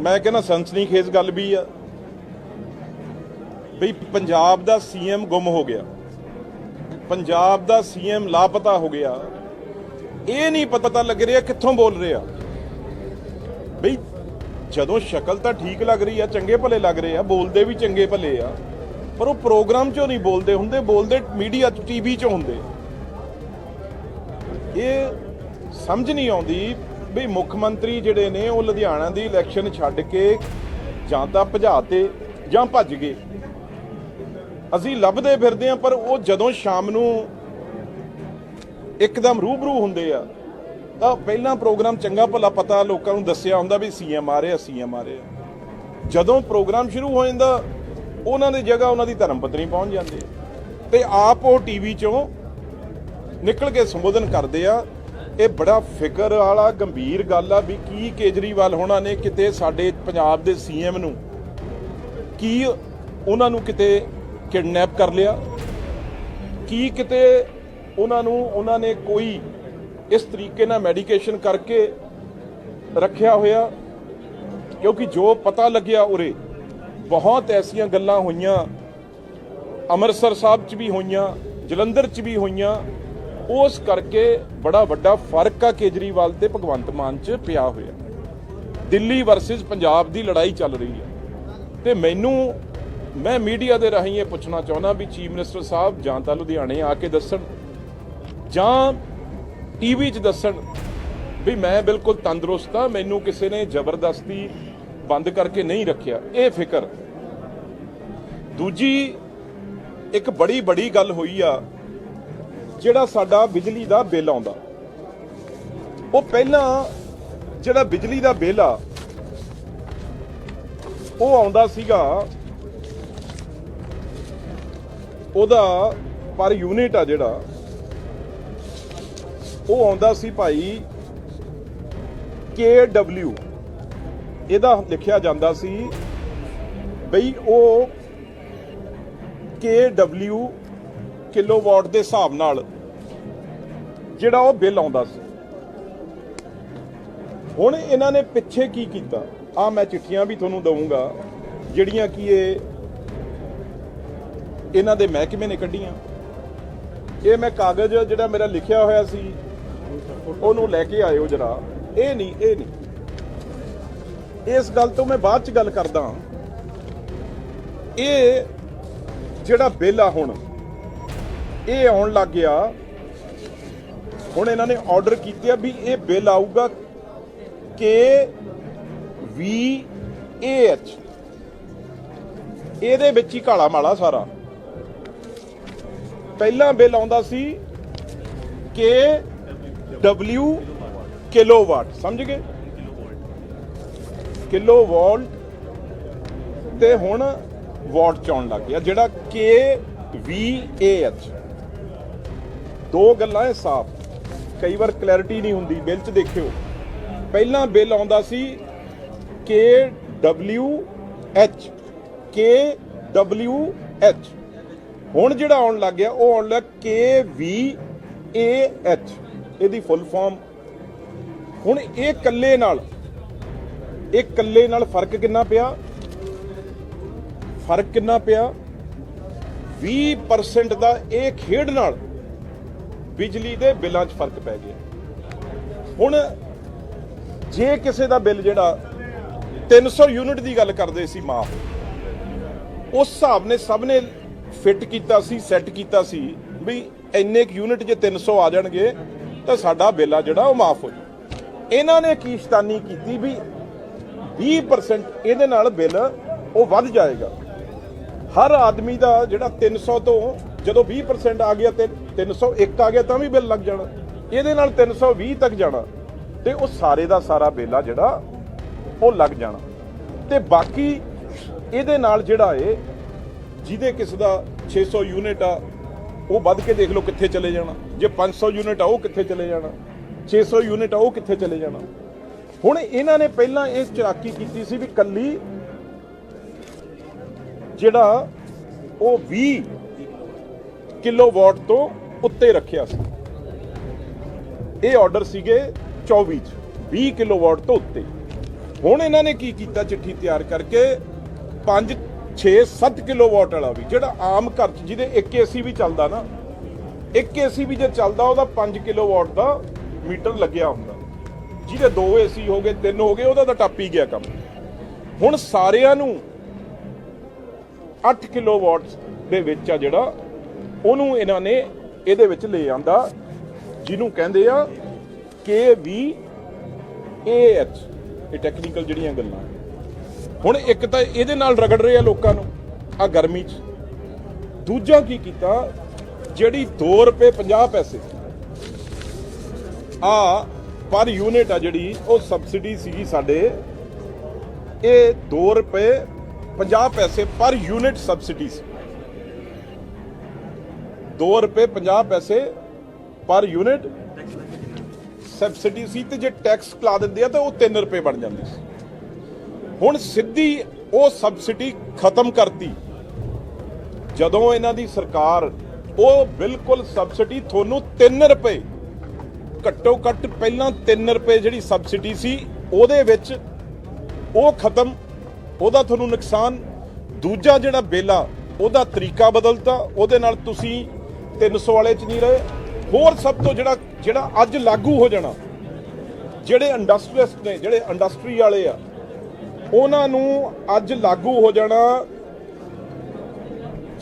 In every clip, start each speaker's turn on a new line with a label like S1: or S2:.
S1: ਮੈਂ ਕਹਿੰਦਾ ਸਨਸਨੀਖੇਜ਼ ਗੱਲ ਵੀ ਆ। ਬਈ ਪੰਜਾਬ ਦਾ ਸੀਐਮ ਗੁੰਮ ਹੋ ਗਿਆ। ਪੰਜਾਬ ਦਾ ਸੀਐਮ ਲਾਪਤਾ ਹੋ ਗਿਆ। ਇਹ ਨਹੀਂ ਪਤਾ ਲੱਗ ਰਿਹਾ ਕਿੱਥੋਂ ਬੋਲ ਰਿਹਾ। ਬਈ ਜਦੋਂ ਸ਼ਕਲ ਤਾਂ ਠੀਕ ਲੱਗ ਰਹੀ ਆ, ਚੰਗੇ ਭਲੇ ਲੱਗ ਰਹੇ ਆ, ਬੋਲਦੇ ਵੀ ਚੰਗੇ ਭਲੇ ਆ, ਪਰ ਉਹ ਪ੍ਰੋਗਰਾਮ 'ਚੋਂ ਨਹੀਂ ਬੋਲਦੇ ਹੁੰਦੇ, ਬੋਲਦੇ ਮੀਡੀਆ 'ਚ, ਟੀਵੀ 'ਚ ਹੁੰਦੇ। ਇਹ ਸਮਝ ਨਹੀਂ ਆਉਂਦੀ ਵੀ ਮੁੱਖ ਮੰਤਰੀ ਜਿਹੜੇ ਨੇ ਉਹ ਲੁਧਿਆਣਾ ਦੀ ਇਲੈਕਸ਼ਨ ਛੱਡ ਕੇ ਜਾਂ ਤਾਂ ਭਜਾਤੇ ਜਾਂ ਭੱਜ ਗਏ ਅਸੀਂ ਲੱਭਦੇ ਫਿਰਦੇ ਆ ਪਰ ਉਹ ਜਦੋਂ ਸ਼ਾਮ ਨੂੰ ਇੱਕਦਮ ਰੂਬਰੂ ਹੁੰਦੇ ਆ, ਤਾਂ ਪਹਿਲਾਂ ਪ੍ਰੋਗਰਾਮ ਚੰਗਾ ਭਲਾ ਪਤਾ ਲੋਕਾਂ ਨੂੰ ਦੱਸਿਆ ਹੁੰਦਾ ਵੀ ਸੀਐਮ ਆ ਰਿਹਾ, ਸੀਐਮ ਆ ਰਿਹਾ ਜਦੋਂ ਪ੍ਰੋਗਰਾਮ ਸ਼ੁਰੂ ਹੋ ਜਾਂਦਾ, ਉਹਨਾਂ ਦੀ ਜਗ੍ਹਾ ਉਹਨਾਂ ਦੀ ਧਰਮ ਪਤਨੀ ਪਹੁੰਚ ਜਾਂਦੇ ਆ। ਤੇ ਆਪ ਉਹ ਟੀਵੀ ਚੋਂ ਨਿਕਲ ਕੇ ਸੰਬੋਧਨ ਕਰਦੇ ਆ ਇਹ ਬੜਾ ਫਿਕਰ ਵਾਲਾ, ਗੰਭੀਰ ਗੱਲ ਆ ਵੀ ਕੀ ਕੇਜਰੀਵਾਲ ਹੋਣਾ ਨੇ ਕਿਤੇ ਸਾਡੇ ਪੰਜਾਬ ਦੇ ਸੀਐਮ ਨੂੰ? ਕੀ ਉਹਨਾਂ ਨੂੰ ਕਿਤੇ ਕਿਡਨੈਪ ਕਰ ਲਿਆ? ਕੀ ਕਿਤੇ ਉਹਨਾਂ ਨੂੰ, ਉਹਨਾਂ ਨੇ ਕੋਈ ਇਸ ਤਰੀਕੇ ਨਾਲ ਮੈਡੀਕੇਸ਼ਨ ਕਰਕੇ ਰੱਖਿਆ ਹੋਇਆ? ਕਿਉਂਕਿ ਜੋ ਪਤਾ ਲੱਗਿਆ ਉਰੇ, ਬਹੁਤ ਐਸੀਆਂ ਗੱਲਾਂ ਹੋਈਆਂ। ਅੰਮ੍ਰਿਤਸਰ ਸਾਹਿਬ 'ਚ ਵੀ ਹੋਈਆਂ, ਜਲੰਧਰ 'ਚ ਵੀ ਹੋਈਆਂ। ਉਸ ਕਰਕੇ ਬੜਾ ਵੱਡਾ ਫ਼ਰਕ ਆ ਕੇਜਰੀਵਾਲ ਤੇ ਭਗਵੰਤ ਮਾਨ 'ਚ ਪਿਆ ਹੋਇਆ। ਦਿੱਲੀ ਵਰਸਸ ਪੰਜਾਬ ਦੀ ਲੜਾਈ ਚੱਲ ਰਹੀ ਹੈ। ਤੇ ਮੈਨੂੰ, ਮੈਂ ਮੀਡੀਆ ਦੇ ਰਾਹੀਂ ਇਹ ਪੁੱਛਣਾ ਚਾਹੁੰਦਾ ਵੀ ਚੀਫ ਮਿਨਿਸਟਰ ਸਾਹਿਬ ਜਾਂ ਤਾਂ ਲੁਧਿਆਣੇ ਆ ਕੇ ਦੱਸਣ, ਜਾਂ ਟੀਵੀ 'ਚ ਦੱਸਣ ਵੀ ਮੈਂ ਬਿਲਕੁਲ ਤੰਦਰੁਸਤ ਆ, ਮੈਨੂੰ ਕਿਸੇ ਨੇ ਜ਼ਬਰਦਸਤੀ ਬੰਦ ਕਰਕੇ ਨਹੀਂ ਰੱਖਿਆ। ਇਹ ਫਿਕਰ। ਦੂਜੀ, ਇੱਕ ਬੜੀ ਬੜੀ ਗੱਲ ਹੋਈ ਆ ਜਿਹੜਾ ਸਾਡਾ ਬਿਜਲੀ ਦਾ ਬਿੱਲ ਆਉਂਦਾ। ਉਹ ਪਹਿਲਾਂ ਜਿਹੜਾ ਬਿਜਲੀ ਦਾ ਬਿੱਲ ਆ, ਉਹ ਆਉਂਦਾ ਸੀਗਾ ਉਹਦਾ ਪਰ ਯੂਨਿਟ ਆ ਜਿਹੜਾ, ਉਹ ਆਉਂਦਾ ਸੀ ਭਾਈ KW ਇਹਦਾ ਲਿਖਿਆ ਜਾਂਦਾ ਸੀ ਬਈ ਉਹ KW ਕਿਲੋਵਾਟ ਦੇ ਹਿਸਾਬ ਨਾਲ ਜਿਹੜਾ ਉਹ ਬਿੱਲ ਆਉਂਦਾ ਸੀ। ਹੁਣ ਇਹਨਾਂ ਨੇ ਪਿੱਛੇ ਕੀ ਕੀਤਾ? ਆ ਮੈਂ ਚਿੱਠੀਆਂ ਵੀ ਤੁਹਾਨੂੰ ਦਊਂਗਾ, ਜਿਹੜੀਆਂ ਕਿ ਇਹ ਇਹਨਾਂ ਦੇ ਮਹਿਕਮੇ ਨੇ ਕੱਢੀਆਂ। ਇਹ ਮੈਂ ਕਾਗਜ਼ ਜਿਹੜਾ ਮੇਰਾ ਲਿਖਿਆ ਹੋਇਆ ਸੀ, ਉਹਨੂੰ ਲੈ ਕੇ ਆਇਓ ਜਰਾ। ਇਹ ਨਹੀਂ ਇਹ ਨਹੀਂ। ਇਸ ਗੱਲ ਤੋਂ ਮੈਂ ਬਾਅਦ ਚ ਗੱਲ ਕਰਦਾ ਇਹ ਜਿਹੜਾ ਬਿੱਲ ਆ ਹੁਣ ਇਹ ਆਉਣ ਲੱਗ ਗਿਆ। ਹੁਣ ਇਹਨਾਂ ਨੇ ਆਰਡਰ ਕੀਤੇ ਆ ਵੀ ਇਹ ਬਿੱਲ ਆਊਗਾ ਕੇ ਵੀ ਐਚ। ਇਹਦੇ ਵਿੱਚ ਹੀ ਕਾਲਾ ਮਾਲਾ ਸਾਰਾ। ਪਹਿਲਾਂ ਬਿੱਲ ਆਉਂਦਾ ਸੀ ਕੇ ਡਬਲਯੂ ਕਿਲੋਵਾਟ। ਸਮਝ ਗਏ? ਕਿਲੋ ਵਾਟ ਤੇ ਹੁਣ ਵਾਟ ਚ ਆਉਣ ਲੱਗ ਗਿਆ, ਜਿਹੜਾ ਕੇ ਵੀ ਐਚ। ਦੋ ਗੱਲਾਂ ਹੈ ਸਾਫ਼। ਕਈ ਵਾਰ ਕਲੈਰਿਟੀ ਨਹੀਂ ਹੁੰਦੀ ਬਿੱਲ ਚ ਦੇਖਿਓ। ਪਹਿਲਾਂ ਬਿੱਲ ਆਉਂਦਾ ਸੀ K W H, K W H. ਹੁਣ ਜਿਹੜਾ ਆਉਣ ਲੱਗ ਗਿਆ, ਉਹ ਆਉਣ ਲੱਗ ਕੇ ਵੀ ਏ ਐਚ, ਇਹਦੀ ਫੁੱਲ ਫਾਰਮ ਹੁਣ ਇਹ ਕੱਲੇ ਨਾਲ, ਇਹ ਕੱਲੇ ਨਾਲ ਫ਼ਰਕ ਕਿੰਨਾ ਪਿਆ? ਫ਼ਰਕ ਕਿੰਨਾ ਪਿਆ? 20% ਦਾ ਇਹ ਖੇਡ ਨਾਲ ਬਿਜਲੀ ਦੇ ਬਿੱਲਾਂ 'ਚ ਫ਼ਰਕ ਪੈ ਗਿਆ। ਹੁਣ ਜੇ ਕਿਸੇ ਦਾ ਬਿੱਲ ਜਿਹੜਾ 300 ਯੂਨਿਟ ਦੀ ਗੱਲ ਕਰਦੇ ਸੀ ਮਾਫ, ਉਸ ਹਿਸਾਬ ਨੇ ਸਭ ਨੇ ਫਿੱਟ ਕੀਤਾ ਸੀ, ਸੈੱਟ ਕੀਤਾ ਸੀ ਵੀ ਇੰਨੇ ਕੁ ਯੂਨਿਟ ਜੇ 300 ਆ ਜਾਣਗੇ ਤਾਂ ਸਾਡਾ ਬਿੱਲ ਆ ਜਿਹੜਾ ਉਹ ਮਾਫ ਹੋ ਜਾਊ। ਇਹਨਾਂ ਨੇ ਕੀ ਸ਼ਤਾਨੀ ਕੀਤੀ ਵੀ 20% ਇਹਦੇ ਨਾਲ ਬਿੱਲ ਉਹ ਵੱਧ ਜਾਏਗਾ। ਹਰ ਆਦਮੀ ਦਾ ਜਿਹੜਾ 300 ਤੋਂ ਜਦੋਂ 20% ਆ ਗਿਆ ਤੇ 301 ਆ ਗਿਆ ਤਾਂ ਵੀ ਬਿੱਲ ਲੱਗ ਜਾਣਾ। ਇਹਦੇ ਨਾਲ 320 ਤੱਕ ਜਾਣਾ ਤੇ ਉਹ ਸਾਰੇ ਦਾ ਸਾਰਾ ਬਿੱਲ ਆ ਜਿਹੜਾ, ਉਹ ਲੱਗ ਜਾਣਾ। ਤੇ ਬਾਕੀ ਇਹਦੇ ਨਾਲ ਜਿਹੜਾ ਏ, ਜਿਹਦੇ ਕਿਸ ਦਾ 600 ਯੂਨਿਟ ਆ, ਉਹ ਵੱਧ ਕੇ ਦੇਖ ਲਓ ਕਿੱਥੇ ਚਲੇ ਜਾਣਾ। ਜੇ 500 ਯੂਨਿਟ ਆ, ਉਹ ਕਿੱਥੇ ਚਲੇ ਜਾਣਾ। 600 ਯੂਨਿਟ ਆ, ਉਹ ਕਿੱਥੇ ਚਲੇ ਜਾਣਾ। ਹੁਣ ਇਹਨਾਂ ਨੇ ਪਹਿਲਾਂ ਇਹ ਚਲਾਕੀ ਕੀਤੀ ਸੀ ਵੀ ਕੱਲੀ ਜਿਹੜਾ ਉਹ 20 ਕਿਲੋਵਾਟ ਤੋਂ ਉੱਤੇ ਰੱਖਿਆ ਸੀ। ਇਹ ਆਰਡਰ ਸੀਗੇ 24 ਚ 20 ਕਿਲੋਵਾਟ ਤੋਂ ਉੱਤੇ। ਹੁਣ ਇਹਨਾਂ ਨੇ ਕੀ ਕੀਤਾ ਚਿੱਠੀ ਤਿਆਰ ਕਰਕੇ? 5 6 7 ਕਿਲੋਵਾਟ ਵਾਲਾ ਵੀ, ਜਿਹੜਾ ਆਮ ਘਰ ਚ, ਜਿਹਦੇ ਇੱਕ ਏਸੀ ਵੀ ਚੱਲਦਾ ਨਾ, ਇੱਕ ਏਸੀ ਵੀ ਜੇ ਚੱਲਦਾ, ਉਹਦਾ 5 ਕਿਲੋਵਾਟ ਦਾ ਮੀਟਰ ਲੱਗਿਆ ਹੁੰਦਾ। ਜਿਹਦੇ ਦੋ ਏਸੀ ਹੋ ਗਏ, ਤਿੰਨ ਹੋ ਗਏ, ਉਹਦਾ ਤਾਂ ਟੱਪ ਹੀ ਗਿਆ ਕੰਮ। ਹੁਣ ਸਾਰਿਆਂ ਨੂੰ 8 ਕਿਲੋਵਾਟ ਦੇ ਵਿੱਚ ਆ ਜਿਹੜਾ ਉਹਨੂੰ ਇਹਨਾਂ ਨੇ ਇਹਦੇ ਵਿੱਚ ਲੈ ਆਂਦਾ, ਜਿਹਨੂੰ ਕਹਿੰਦੇ ਆ ਕੇ ਵੀ ਏਐਚ ਇਹ ਟੈਕਨੀਕਲ ਜਿਹੜੀਆਂ ਗੱਲਾਂ ਹੁਣ ਇੱਕ ਤਾਂ ਇਹਦੇ ਨਾਲ ਰਗੜ ਰਹੇ ਆ ਲੋਕਾਂ ਨੂੰ, ਆ ਗਰਮੀ 'ਚ। ਦੂਜਾ ਕੀ ਕੀਤਾ, ਜਿਹੜੀ 2 ਰੁਪਏ 50 ਪੈਸੇ ਆ ਪਰ ਯੂਨਿਟ ਆ ਜਿਹੜੀ, ਉਹ ਸਬਸਿਡੀ ਸੀਗੀ ਸਾਡੇ, ਇਹ 2 ਰੁਪਏ 50 ਪੈਸੇ ਪਰ ਯੂਨਿਟ ਸਬਸਿਡੀ ਸੀ। 2 ਰੁਪਏ 50 ਪੈਸੇ ਪਰ ਯੂਨਿਟ ਸਬਸਿਡੀ ਸੀ ਤੇ ਜੇ ਟੈਕਸ ਲਾ ਦਿੰਦੇ ਆ ਤਾਂ ਉਹ 3 ਰੁਪਏ ਬਣ ਜਾਂਦੀ ਸੀ। ਹੁਣ ਸਿੱਧੀ ਉਹ ਸਬਸਿਡੀ ਖਤਮ ਕਰਤੀ। ਜਦੋਂ ਇਹਨਾਂ ਦੀ ਸਰਕਾਰ ਉਹ ਬਿਲਕੁਲ ਸਬਸਿਡੀ ਤੁਹਾਨੂੰ 3 ਰੁਪਏ, ਘੱਟੋ ਘੱਟ ਪਹਿਲਾਂ 3 ਰੁਪਏ ਜਿਹੜੀ ਸਬਸਿਡੀ ਸੀ, ਉਹਦੇ ਵਿੱਚ ਉਹ ਖਤਮ, ਉਹਦਾ ਤੁਹਾਨੂੰ ਨੁਕਸਾਨ, ਦੂਜਾ ਜਿਹੜਾ ਬੇਲਾ ਉਹਦਾ ਤਰੀਕਾ ਬਦਲਤਾ, ਉਹਦੇ ਨਾਲ ਤੁਸੀਂ 300 ਵਾਲੇ ਚ ਨਹੀਂ ਰਹੇ। ਹੋਰ ਸਭ ਤੋਂ ਜਿਹੜਾ ਜਿਹੜਾ ਅੱਜ ਲਾਗੂ ਹੋ ਜਾਣਾ, ਜਿਹੜੇ ਇੰਡਸਟਰੀਸਟ ਨੇ, ਜਿਹੜੇ ਇੰਡਸਟਰੀ ਵਾਲੇ ਆ, ਉਹਨਾਂ ਨੂੰ ਅੱਜ ਲਾਗੂ ਹੋ ਜਾਣਾ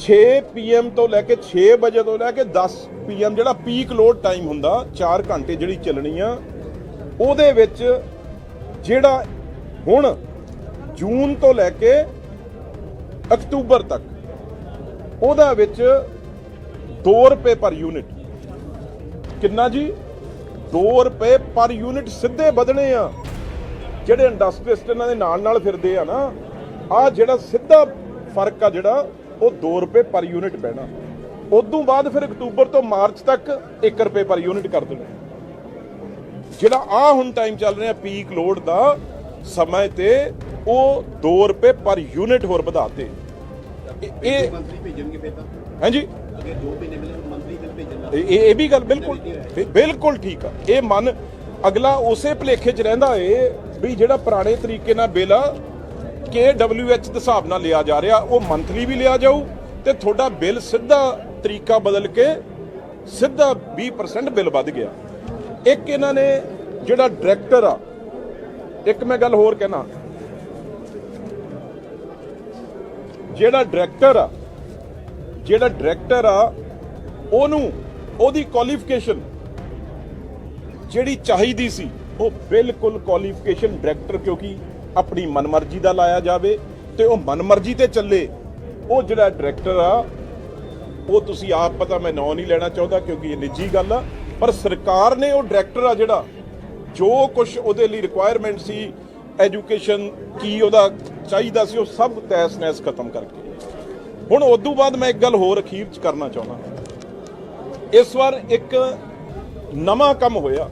S1: 6 ਪੀਐਮ ਤੋਂ ਲੈ ਕੇ 6 ਵਜੇ ਤੋਂ ਲੈ ਕੇ 10 ਪੀਐਮ ਜਿਹੜਾ ਪੀਕ ਲੋਡ ਟਾਈਮ ਹੁੰਦਾ 4 ਘੰਟੇ ਜਿਹੜੀ ਚੱਲਣੀ ਆ, ਉਹਦੇ ਵਿੱਚ ਜਿਹੜਾ ਹੁਣ ਜੂਨ ਤੋਂ ਲੈ ਕੇ ਅਕਤੂਬਰ ਤੱਕ, ਉਹਦਾ ਵਿੱਚ 2 ਰੁਪਏ ਪਰ ਯੂਨਿਟ। ਕਿੰਨਾ ਜੀ? 2 ਰੁਪਏ ਪਰ ਯੂਨਿਟ ਸਿੱਧੇ ਵਧਣੇ ਆ। ਜਿਹੜੇ ਇੰਡਸਟਰੀਸਟ ਇਹਨਾਂ ਦੇ ਨਾਲ ਨਾਲ ਫਿਰਦੇ ਆ ਨਾ ਆ ਜਿਹੜਾ ਸਿੱਧਾ ਫ਼ਰਕ ਆ ਜਿਹੜਾ ਉਹ 2 ਰੁਪਏ ਪਰ ਯੂਨਿਟ ਪੈਣਾ ਉਦੋਂ ਬਾਅਦ ਫਿਰ ਅਕਤੂਬਰ ਤੋਂ ਮਾਰਚ ਤੱਕ 1 ਰੁਪਏ ਪਰ ਯੂਨਿਟ ਕਰ ਦੇਣਾ। ਜਿਹੜਾ ਆ ਹੁਣ ਟਾਈਮ ਚੱਲ ਰਿਹਾ ਪੀਕ ਲੋਡ ਦਾ ਸਮੇਂ ਤੇ ਉਹ 2 ਰੁਪਏ ਪਰ ਯੂਨਿਟ ਹੋਰ ਵਧਾਤੇ ਇਹ- ਇਹ
S2: ਮੰਤਰੀ ਭੇਜਣਗੇ ਫਿਰ ਤਾਂ।
S1: ਹਾਂਜੀ?
S2: ਮਹੀਨੇ ਮਿਲੇ ਬਿੱਲ ਭੇਜਣ
S1: ਇਹ ਇਹ ਵੀ ਗੱਲ ਬਿਲਕੁਲ ਬਿਲਕੁਲ ਠੀਕ ਆ। ਇਹ ਮਨ ਅਗਲਾ ਉਸੇ ਭਲੇਖੇ 'ਚ ਰਹਿੰਦਾ ਏ ਵੀ ਜਿਹੜਾ ਪੁਰਾਣੇ ਤਰੀਕੇ ਨਾਲ ਬਿੱਲ ਆ KWH ਦੇ ਹਿਸਾਬ ਨਾਲ ਲਿਆ ਜਾ ਰਿਹਾ ਉਹ ਮੰਥਲੀ ਵੀ ਲਿਆ ਜਾਊ ਤੇ ਤੁਹਾਡਾ ਬਿੱਲ ਸਿੱਧਾ ਤਰੀਕਾ ਬਦਲ ਕੇ ਸਿੱਧਾ 20% ਬਿੱਲ ਵੱਧ ਗਿਆ। ਇੱਕ ਇਹਨਾਂ ਨੇ ਜਿਹੜਾ ਡਾਇਰੈਕਟਰ ਆ ਇੱਕ ਮੈਂ ਗੱਲ ਹੋਰ ਕਹਿਣਾ। ਜਿਹੜਾ ਡਾਇਰੈਕਟਰ ਆ ਜਿਹੜਾ ਡਾਇਰੈਕਟਰ ਆ, ਉਹਨੂੰ ਉਹਦੀ ਕੁਆਲੀਫਿਕੇਸ਼ਨ ਜਿਹੜੀ ਚਾਹੀਦੀ ਸੀ, ਉਹ ਬਿਲਕੁਲ ਕੁਆਲੀਫਿਕੇਸ਼ਨ ਡਾਇਰੈਕਟਰ ਕਿਉਂਕਿ ਆਪਣੀ ਮਨਮਰਜ਼ੀ ਦਾ ਲਾਇਆ ਜਾਵੇ ਤੇ ਉਹ ਮਨਮਰਜ਼ੀ ਤੇ ਚੱਲੇ। ਉਹ ਜਿਹੜਾ ਡਾਇਰੈਕਟਰ ਆ, ਉਹ ਤੁਸੀਂ ਆਪ ਪਤਾ ਮੈਂ ਨਾਂ ਨਹੀਂ ਲੈਣਾ ਚਾਹੁੰਦਾ ਕਿਉਂਕਿ ਇਹ ਨਿੱਜੀ ਗੱਲ ਆ, ਪਰ ਸਰਕਾਰ ਨੇ ਉਹ ਡਾਇਰੈਕਟਰ ਆ ਜਿਹੜਾ, ਜੋ ਕੁਝ ਉਹਦੇ ਲਈ ਰਿਕੁਆਇਰਮੈਂਟ ਸੀ ਐਜੂਕੇਸ਼ਨ ਕੀ ਉਹਦਾ ਚਾਹੀਦਾ ਸੀ, ਉਹ ਸਭ ਤੈਸ ਨੈਸ ਖਤਮ ਕਰਕੇ। ਹੁਣ ਉਦੋਂ ਬਾਅਦ ਮੈਂ ਇੱਕ ਗੱਲ ਹੋਰ ਅਖੀਰ ਚ ਕਰਨਾ ਚਾਹੁੰਦਾ। ਇਸ ਵਾਰ ਇੱਕ ਨਵਾਂ ਕੰਮ ਹੋਇਆ,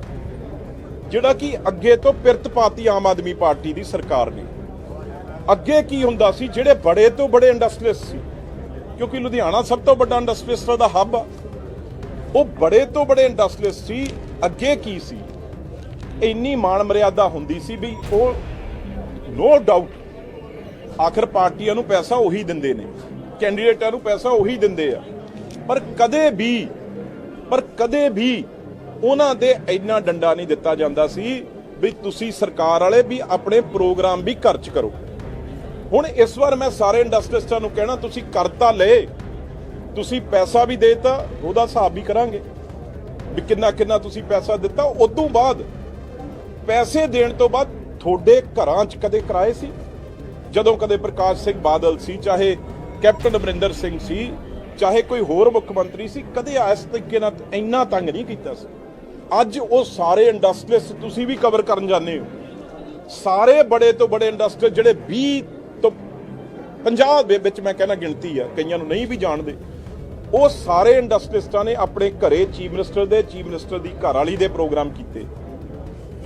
S1: ਜਿਹੜਾ ਕਿ ਅੱਗੇ ਤੋਂ ਪਿਰਤ ਪਾਤੀ ਆਮ ਆਦਮੀ ਪਾਰਟੀ ਦੀ ਸਰਕਾਰ ਨੇ। ਅੱਗੇ ਕੀ ਹੁੰਦਾ ਸੀ, ਜਿਹੜੇ ਬੜੇ ਤੋਂ ਬੜੇ ਇੰਡਸਟਰੀਅਲਿਸਟ ਸੀ, ਕਿਉਂਕਿ ਲੁਧਿਆਣਾ ਸਭ ਤੋਂ ਵੱਡਾ ਇੰਡਸਟਰੀਅਲਿਸਟ ਦਾ ਹੱਬ ਆ, ਉਹ ਬੜੇ ਤੋਂ ਬੜੇ ਇੰਡਸਟਰੀਅਲਿਸਟ ਸੀ, ਅੱਗੇ ਕੀ ਸੀ? ਇੰਨੀ ਮਾਣ ਮਰਿਆਦਾ ਹੁੰਦੀ ਸੀ ਵੀ ਉਹ ਨੋ ਡਾਊਟ ਆਖਰ ਪਾਰਟੀਆਂ ਨੂੰ ਪੈਸਾ ਉਹੀ ਦਿੰਦੇ ਨੇ। ਕੈਂਡੀਡੇਟਾਂ ਨੂੰ ਪੈਸਾ ਉਹੀ ਦਿੰਦੇ ਆ। ਪਰ ਕਦੇ ਵੀ, ਪਰ ਕਦੇ ਵੀ ਉਹਨਾਂ ਦੇ ਇੰਨਾ ਡੰਡਾ ਨਹੀਂ ਦਿੱਤਾ ਜਾਂਦਾ ਸੀ ਵੀ ਤੁਸੀਂ ਸਰਕਾਰ ਵਾਲੇ ਵੀ ਆਪਣੇ ਪ੍ਰੋਗਰਾਮ ਵੀ ਘਰ ਕਰੋ। ਹੁਣ ਇਸ ਵਾਰ ਮੈਂ ਸਾਰੇ ਇੰਡਸਟਰੀਸਟਾਂ ਨੂੰ ਕਹਿਣਾ, ਤੁਸੀਂ ਕਰਤਾ ਲਏ, ਤੁਸੀਂ ਪੈਸਾ ਵੀ ਦੇਤਾ, ਉਹਦਾ ਹਿਸਾਬ ਵੀ ਕਰਾਂਗੇ ਵੀ ਕਿੰਨਾ ਕਿੰਨਾ ਤੁਸੀਂ ਪੈਸਾ ਦਿੱਤਾ। ਉਦੋਂ ਬਾਅਦ ਪੈਸੇ ਦੇਣ ਤੋਂ ਬਾਅਦ ਤੁਹਾਡੇ ਘਰਾਂ 'ਚ ਕਦੇ ਕਿਰਾਏ ਸੀ? ਜਦੋਂ ਕਦੇ ਪ੍ਰਕਾਸ਼ ਸਿੰਘ ਬਾਦਲ ਸੀ, ਚਾਹੇ ਕੈਪਟਨ ਅਮਰਿੰਦਰ ਸਿੰਘ ਸੀ, ਚਾਹੇ ਕੋਈ ਹੋਰ ਮੁੱਖ ਮੰਤਰੀ ਸੀ, ਕਦੇ ਇਸ ਤਰੀਕੇ ਨਾਲ ਇੰਨਾ ਤੰਗ ਨਹੀਂ ਕੀਤਾ ਸੀ। ਅੱਜ ਉਹ ਸਾਰੇ ਇੰਡਸਟਰੀਸ ਤੁਸੀਂ ਵੀ ਕਵਰ ਕਰਨ ਜਾਂਦੇ ਹੋ। ਸਾਰੇ ਬੜੇ ਤੋਂ ਬੜੇ ਇੰਡਸਟਰੀ ਜਿਹੜੇ 20 ਤੋਂ 50 ਦੇ ਵਿੱਚ ਮੈਂ ਕਹਿੰਦਾ ਗਿਣਤੀ ਆ, ਕਈਆਂ ਨੂੰ ਨਹੀਂ ਵੀ ਜਾਣਦੇ, ਉਹ ਸਾਰੇ ਇੰਡਸਟਰੀਸਟਾਂ ਨੇ ਆਪਣੇ ਘਰੇ ਚੀਫ ਮਿਨਿਸਟਰ ਦੇ, ਚੀਫ ਮਿਨਿਸਟਰ ਦੀ ਘਰ ਵਾਲੀ ਦੇ ਪ੍ਰੋਗਰਾਮ ਕੀਤੇ।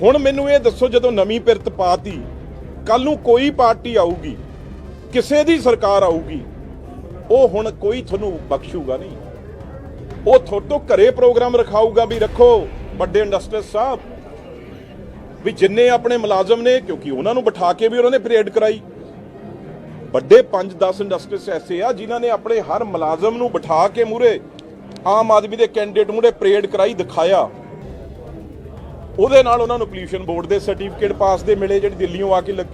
S1: ਹੁਣ ਮੈਨੂੰ ਇਹ ਦੱਸੋ, ਜਦੋਂ ਨਵੀਂ ਪਿਰਤ ਪਾਤੀ ਕੱਲ ਨੂੰ ਕੋਈ ਪਾਰਟੀ ਆਊਗੀ, ਕਿਸੇ ਦੀ ਸਰਕਾਰ ਆਊਗੀ ਉਹ ਹੁਣ ਕੋਈ ਤੁਹਾਨੂੰ ਬਖਸ਼ੂਗਾ ਨਹੀਂ। ਉਹ ਤੁਹਾਡੇ ਘਰੇ ਪ੍ਰੋਗਰਾਮ ਰਖਾਊਗਾ ਵੀ ਰੱਖੋ, ਵੱਡੇ ਇੰਡਸਟਰੀ ਸਾਹਿਬ। ਵੀ ਜਿੰਨੇ ਆਪਣੇ ਮੁਲਾਜ਼ਮ ਨੇ, ਕਿਉਂਕਿ ਉਹਨਾਂ ਨੂੰ ਬਿਠਾ ਕੇ ਵੀ ਉਹਨਾਂ ਨੇ ਪਰੇਡ ਕਰਾਈ। ਵੱਡੇ 5-10 ਇੰਡਸਟਰੀਸ ਐਸੇ ਆ ਜਿਨ੍ਹਾਂ ਨੇ ਆਪਣੇ ਹਰ ਮੁਲਾਜ਼ਮ ਨੂੰ ਬਿਠਾ ਕੇ ਮੂਰੇ ਆਮ ਆਦਮੀ ਦੇ ਕੈਂਡੀਡੇਟ ਮੂਰੇ ਪਰੇਡ ਕਰਾਈ, ਦਿਖਾਇਆ। ਉਹਦੇ ਨਾਲ ਉਹਨਾਂ ਨੂੰ ਪੋਲੂਸ਼ਨ ਬੋਰਡ ਦੇ ਸਰਟੀਫਿਕੇਟ ਪਾਸ ਦੇ ਮਿਲੇ, ਜਿਹੜੀ ਦਿੱਲੀੋਂ ਆ ਕੇ ਲੱਗੇ।